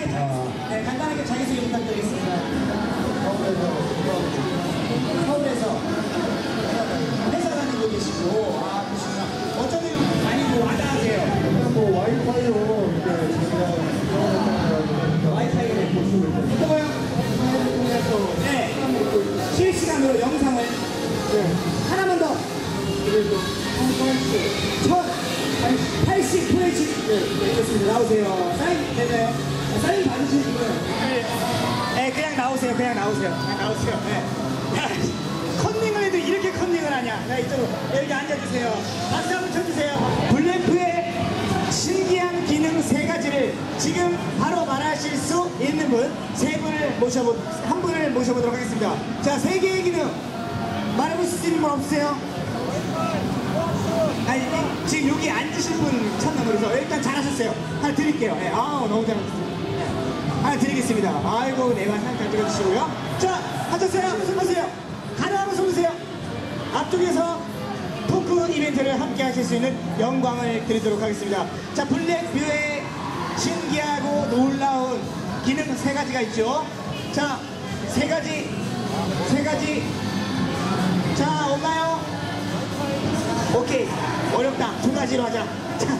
간단하게 자- 네, 간단하게 자기소개 부탁드리겠습니다. 서울에서 회사 다니고 계시고 아 그러시구나. 어쩐 일로 많이 뭐 와닿으세요? 그냥 뭐 와이파이로 이제 사용했다는 와이파이를 보시고 있거든요. 통해서 네. 실시간으로 영상을 네, 하나만 더. 그래도 한1080 FHD. 네, 좋습니다. 나오세요. 사인 되나요? 아, 사인 받으시는 거예요? 네. 네, 그냥 나오세요. 그냥 나오세요. 그냥 나오세요. 네. 야, 컨닝을 해도 이렇게 컨닝을 하냐. 자, 이쪽으로. 여기 앉아주세요. 박수 한번 쳐주세요. 블랙프의 신기한 기능 세 가지를 지금 바로 말하실 수 있는 분 세 분을 모셔보, 한 분을 모셔보도록 하겠습니다. 자, 세 개의 기능. 말해볼 수 있는 분 없으세요? 아니 지금 여기 앉으신 분 찾나 그래서 일단 잘하셨어요. 하나 드릴게요. 네, 아우 너무 잘하셨습니다. 네, 하나 드리겠습니다. 아이고 내만 한잘 들어주시고요. 자 하셨어요? 손보세요. 가능 한번 손보세요. 앞쪽에서 토크 이벤트를 함께 하실 수 있는 영광을 드리도록 하겠습니다. 자 블랙뷰의 신기하고 놀라운 기능 세 가지가 있죠. 자 세 가지 세 가지 자 없나요? 오케이 어렵다 두 가지로 하자 자